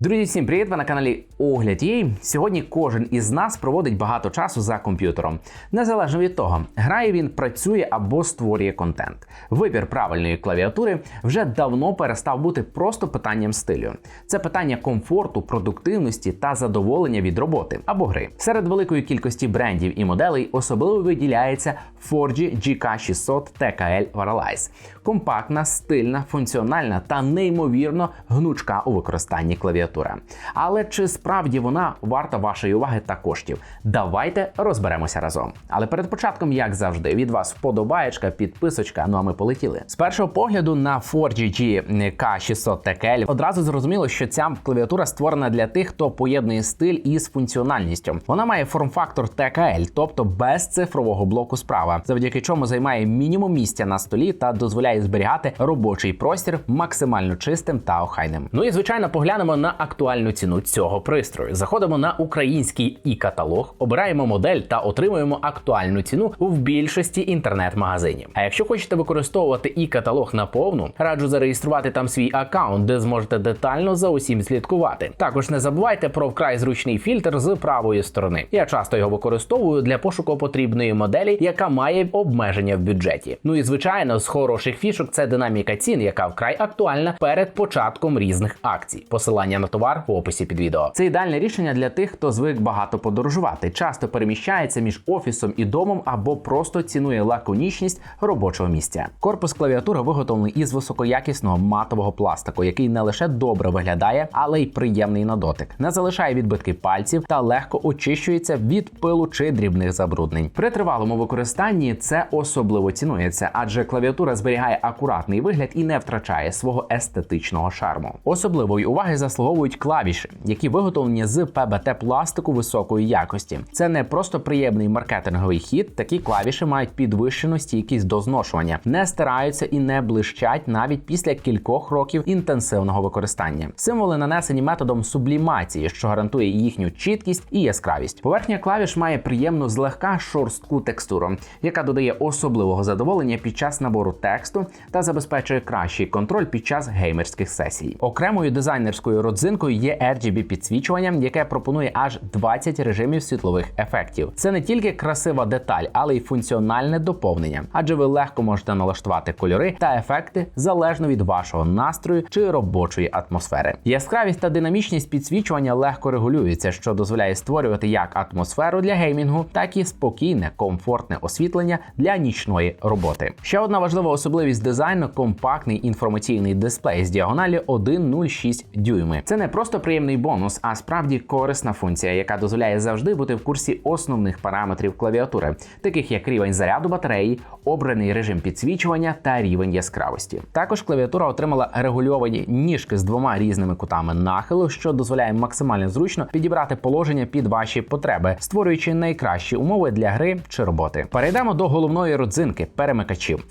Друзі, всім привіт! Ви на каналі Огляд Їй. Сьогодні кожен із нас проводить багато часу за комп'ютером. Незалежно від того, грає він, працює або створює контент. Вибір правильної клавіатури вже давно перестав бути просто питанням стилю. Це питання комфорту, продуктивності та задоволення від роботи або гри. Серед великої кількості брендів і моделей особливо виділяється Forgi GK600 TKL Varalize. Компактна, стильна, функціональна та неймовірно гнучка у використанні клавіатура. Але чи справді вона варта вашої уваги та коштів? Давайте розберемося разом. Але перед початком, як завжди, від вас вподобаєчка, підписочка. Ну а ми полетіли. З першого погляду на Forgi GK600 TKL одразу зрозуміло, що ця клавіатура створена для тих, хто поєднує стиль із функціональністю. Вона має форм-фактор TKL, тобто без цифрового блоку справа, завдяки чому займає мінімум місця на столі та дозволяє зберігати робочий простір максимально чистим та охайним. Ну і звичайно, поглянемо на актуальну ціну цього пристрою. Заходимо на український і каталог, обираємо модель та отримуємо актуальну ціну в більшості інтернет-магазинів. А якщо хочете використовувати і каталог на повну, раджу зареєструвати там свій аккаунт, де зможете детально за усім слідкувати. Також не забувайте про вкрай зручний фільтр з правої сторони. Я часто його використовую для пошуку потрібної моделі, яка має обмеження в бюджеті. Ну і звичайно, з хороших фішок це динаміка цін, яка вкрай актуальна перед початком різних акцій. Посилання на товар в описі під відео. Це ідеальне рішення для тих, хто звик багато подорожувати, часто переміщається між офісом і домом або просто цінує лаконічність робочого місця. Корпус клавіатури виготовлений із високоякісного матового пластику, який не лише добре виглядає, але й приємний на дотик. Не залишає відбитки пальців та легко очищується від пилу чи дрібних забруднень. При тривалому використанні це особливо цінується, адже клавіатура зберігає акуратний вигляд і не втрачає свого естетичного шарму. Особливої уваги заслуговують клавіші, які виготовлені з ПБТ пластику високої якості. Це не просто приємний маркетинговий хід. Такі клавіші мають підвищену стійкість до зношування, не стираються і не блищать навіть після кількох років інтенсивного використання. Символи нанесені методом сублімації, що гарантує їхню чіткість і яскравість. Поверхня клавіш має приємну злегка шорстку текстуру, яка додає особливого задоволення під час набору тексту та забезпечує кращий контроль під час геймерських сесій. Окремою дизайнерською родзинкою є RGB підсвічування, яке пропонує аж 20 режимів світлових ефектів. Це не тільки красива деталь, але й функціональне доповнення, адже ви легко можете налаштувати кольори та ефекти залежно від вашого настрою чи робочої атмосфери. Яскравість та динамічність підсвічування легко регулюються, що дозволяє створювати як атмосферу для геймінгу, так і спокійне, комфортне освітлення для нічної роботи. Ще одна важлива особливість дизайну компактний інформаційний дисплей з діагоналі 1,06 дюйми. Це не просто приємний бонус, а справді корисна функція, яка дозволяє завжди бути в курсі основних параметрів клавіатури, таких як рівень заряду батареї, обраний режим підсвічування та рівень яскравості. Також клавіатура отримала регульовані ніжки з двома різними кутами нахилу, що дозволяє максимально зручно підібрати положення під ваші потреби, створюючи найкращі умови для гри чи роботи. Перейдемо до головної родзинки перемикачів.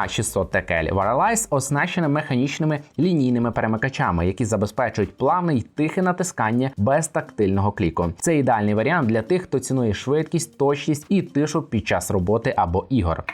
Forgi GK600 TKL Varalize оснащена механічними лінійними перемикачами, які забезпечують плавне й тихе натискання без тактильного кліку. Це ідеальний варіант для тих, хто цінує швидкість, точність і тишу під час роботи або ігор.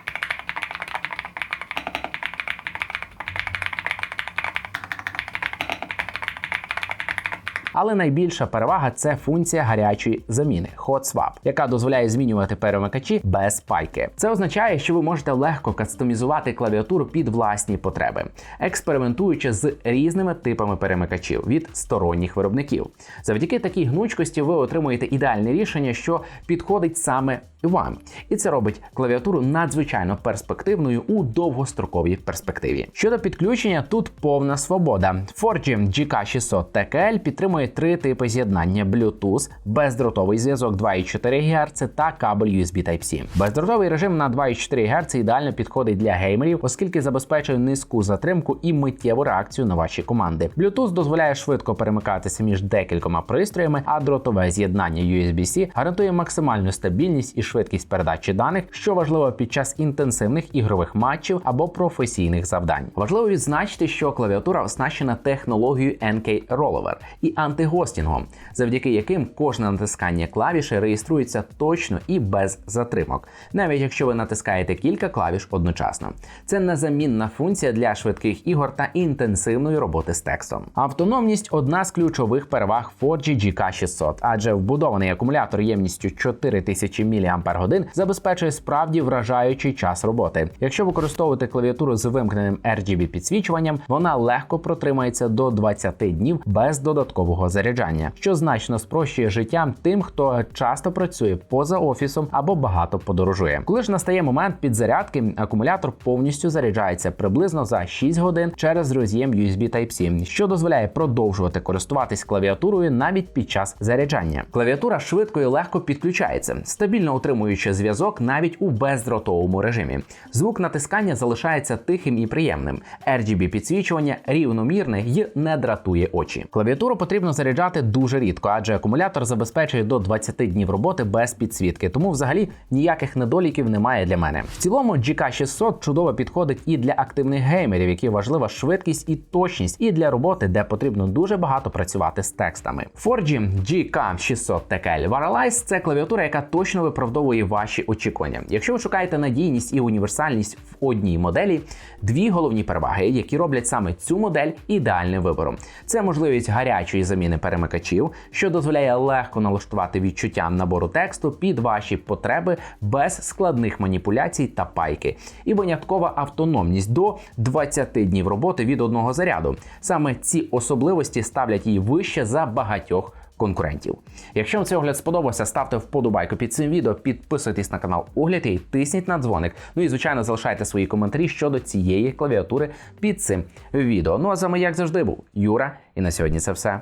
Але найбільша перевага це функція гарячої заміни Hot Swap, яка дозволяє змінювати перемикачі без пайки. Це означає, що ви можете легко кастомізувати клавіатуру під власні потреби, експериментуючи з різними типами перемикачів від сторонніх виробників. Завдяки такій гнучкості ви отримуєте ідеальне рішення, що підходить саме вам, і це робить клавіатуру надзвичайно перспективною у довгостроковій перспективі. Щодо підключення, тут повна свобода. Forgi GK600 TKL підтримує три типи з'єднання: Bluetooth, бездротовий зв'язок 2,4 ГГц та кабель USB Type-C. Бездротовий режим на 2,4 ГГц ідеально підходить для геймерів, оскільки забезпечує низьку затримку і миттєву реакцію на ваші команди. Bluetooth дозволяє швидко перемикатися між декількома пристроями, а дротове з'єднання USB-C гарантує максимальну стабільність і швидкість передачі даних, що важливо під час інтенсивних ігрових матчів або професійних завдань. Важливо відзначити, що клавіатура оснащена технологією NK Rollover і антигостінгом, завдяки яким кожне натискання клавіші реєструється точно і без затримок, навіть якщо ви натискаєте кілька клавіш одночасно. Це незамінна функція для швидких ігор та інтенсивної роботи з текстом. Автономність одна з ключових переваг 4G GK600, адже вбудований акумулятор ємністю 4000 мАч забезпечує справді вражаючий час роботи. Якщо використовувати клавіатуру з вимкненим RGB підсвічуванням, вона легко протримається до 20 днів без додаткового заряджання, що значно спрощує життя тим, хто часто працює поза офісом або багато подорожує. Коли ж настає момент підзарядки, акумулятор повністю заряджається приблизно за 6 годин через роз'єм USB Type-C, що дозволяє продовжувати користуватись клавіатурою навіть під час заряджання. Клавіатура швидко і легко підключається, стабільно утримуючи зв'язок навіть у бездротовому режимі. Звук натискання залишається тихим і приємним. RGB підсвічування рівномірне і не дратує очі. Клавіатуру потрібно заряджати дуже рідко, адже акумулятор забезпечує до 20 днів роботи без підсвітки, тому взагалі ніяких недоліків немає для мене. В цілому GK600 чудово підходить і для активних геймерів, які важлива швидкість і точність, і для роботи, де потрібно дуже багато працювати з текстами. 4G GK600 TKL Wireless – це клавіатура, яка точно виправдовує ваші очікування. Якщо ви шукаєте надійність і універсальність в одній моделі, дві головні переваги, які роблять саме цю модель ідеальним вибором. Це можливість гарячої заміни перемикачів, що дозволяє легко налаштувати відчуття набору тексту під ваші потреби без складних маніпуляцій та пайки, і виняткова автономність до 20 днів роботи від одного заряду. Саме ці особливості ставлять її вище за багатьох. Конкурентів. Якщо вам цей огляд сподобався, ставте вподобайку під цим відео, підписуйтесь на канал Огляд і тисніть на дзвоник. Ну і звичайно залишайте свої коментарі щодо цієї клавіатури під цим відео. Ну а з вами, як завжди, був Юра, і на сьогодні це все.